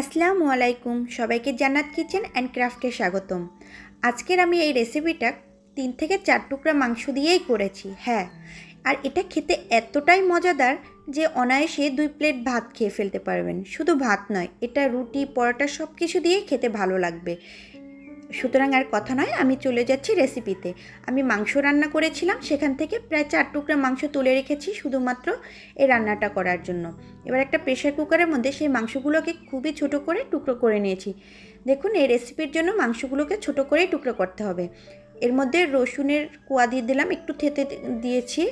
আসসালামু আলাইকুম, সবাইকে জান্নাত কিচেন অ্যান্ড ক্রাফটে স্বাগতম। আজকের আমি এই রেসিপিটা তিন থেকে চার টুকরা মাংস দিয়েই করেছি হ্যাঁ। আর এটা খেতে এতটাই মজাদার যে অনায়াসে দুই প্লেট ভাত খেয়ে ফেলতে পারবেন। শুধু ভাত নয়, এটা রুটি, পরোটা সব কিছু দিয়েই খেতে ভালো লাগবে। সুতরাং আর কথা নয়, আমি চলে যাচ্ছি রেসিপিতে আমি মাংস রান্না করেছিলাম, সেখান থেকে প্রায় চার টুকরা মাংস তুলে রেখেছি শুধুমাত্র এই রান্নাটা করার জন্য। এবার একটা প্রেশার কুকারের মধ্যে সেই মাংসগুলোকে খুবই ছোট করে টুকরো করে নিয়েছি। দেখুন, এই রেসিপির জন্য মাংসগুলোকে ছোট করেই টুকরো করতে হবে। এর মধ্যে রসুনের কোয়া দিয়ে দিলাম, একটু থেতে দিয়েছি।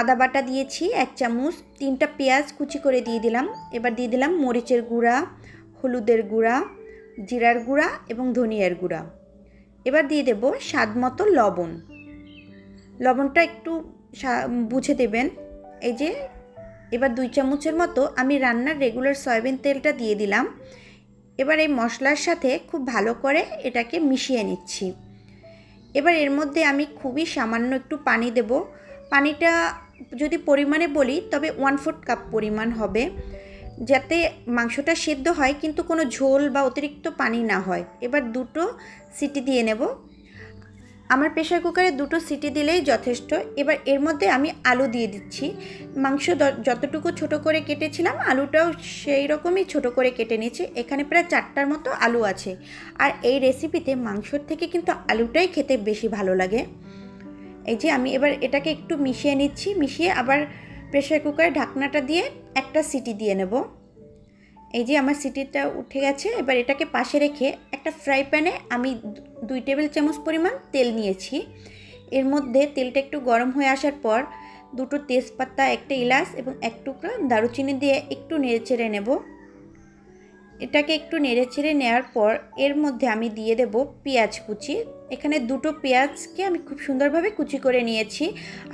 আদা বাটা দিয়েছি, এক চামচ, তিনটা পেঁয়াজ কুচি করে দিয়ে দিলাম। এবার দিয়ে দিলাম মরিচের গুঁড়া, হলুদের গুঁড়া জিরার গুঁড়া এবং ধনিয়ার গুঁড়া। এবার দিয়ে দেব স্বাদ মতো লবণ। লবণটা একটু বুঝে দেবেন। এই যে, এবার দুই চামচের মতো আমি রান্নার রেগুলার সয়াবিন তেলটা দিয়ে দিলাম। এবার এই মশলার সাথে খুব ভালো করে এটাকে মিশিয়ে নিচ্ছি। এবার এর মধ্যে আমি খুবই সামান্য একটু পানি দেব। পানিটা যদি পরিমাণে বলি, তবে ওয়ান ফোর্থ কাপ পরিমাণ হবে। যাতে মাংসটা সেদ্ধ হয় কিন্তু কোনো ঝোল বা অতিরিক্ত পানি না হয়। এবার দুটো সিটি দিয়ে নেব। আমার প্রেশার কুকারে দুটো সিটি দিলেই যথেষ্ট। এবার এর মধ্যে আমি আলু দিয়ে দিচ্ছি। মাংস যতটুকু ছোট করে কেটেছিলাম, আলুটাও সেই রকমই ছোট করে কেটে নিয়েছি। এখানে প্রায় চারটার মতো আলু আছে। আর এই রেসিপিতে মাংসর থেকে কিন্তু আলুটাই খেতে বেশি ভালো লাগে। এই যে আমি এবার এটাকে একটু মিশিয়ে নিচ্ছি। মিশিয়ে আবার প্রেশার কুকারে ঢাকনাটা দিয়ে একটা সিটি দিয়ে নেব। এই যে আমার সিটিটা উঠে গেছে, এবার এটাকে পাশে রেখে একটা ফ্রাই প্যানে আমি দুই টেবিল চামচ পরিমাণ তেল নিয়েছি। এর মধ্যে তেলটা একটু গরম হয়ে আসার পর দুটো তেজপাতা, একটা এলাচ এবং এক টুকরো দারুচিনি দিয়ে একটু নেড়ে চেড়ে নেব। এটাকে একটু নেড়ে চেড়ে নেওয়ার পর এর মধ্যে আমি দিয়ে দেব পেঁয়াজ কুচি। এখানে দুটো পেঁয়াজকে আমি খুব সুন্দরভাবে কুচি করে নিয়েছি।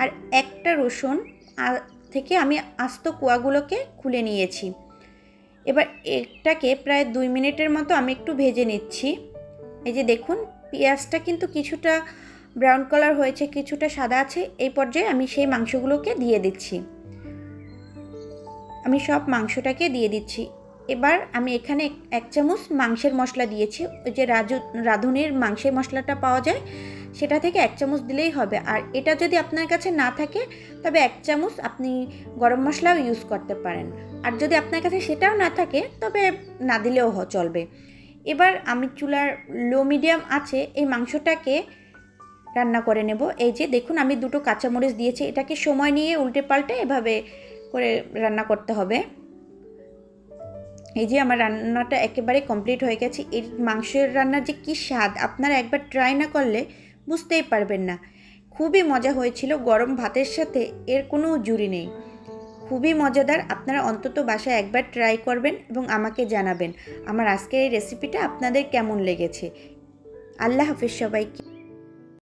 আর একটা রসুন থেকে আমি আস্ত কোয়াগুলোকে খুলে নিয়েছি। এবার এটাকে প্রায় দুই মিনিটের মতো আমি একটু ভেজে নিচ্ছি। এই যে দেখুন, পেঁয়াজটা কিন্তু কিছুটা ব্রাউন কালার হয়েছে, কিছুটা সাদা আছে, এই পর্যায়ে আমি সেই মাংসগুলোকে দিয়ে দিচ্ছি। আমি সব মাংসটাকে দিয়ে দিচ্ছি। এবার আমি এখানে এক- চামচ মাংসের মশলা দিয়েছি। ওই যে রাজু, রাঁধুনির মাংসের মশলাটা পাওয়া যায় সেটা থেকে এক চামচ দিলেই হবে। আর এটা যদি আপনার কাছে না থাকে, তবে এক চামচ আপনি গরম মশলাও ইউজ করতে পারেন। আর যদি আপনার কাছে সেটাও না থাকে, তবে না দিলেও চলবে। এবার আমি চুলার লো মিডিয়াম আছে, এই মাংসটাকে রান্না করে নেব। এই যে দেখুন, আমি দুটো কাঁচামরিচ দিয়েছি। এটাকে সময় নিয়ে উল্টে পাল্টে এভাবে করে রান্না করতে হবে। এই যে আমার রান্নাটা একেবারে কমপ্লিট হয়ে গেছে। এই মাংসের রান্নার যে কী স্বাদ, আপনারা একবার ট্রাই না করলে বুঝতেই পারবেন না। খুবই মজা হয়েছিল গরম ভাতের সাথে, এর কোনো জুড়ি নেই। খুবই মজাদার, আপনারা অন্তত বাসায় একবার ট্রাই করবেন এবং আমাকে জানাবেন। আমার আজকের এই রেসিপিটা আপনাদের কেমন লেগেছে। আল্লাহ হাফিজ সবাইকে।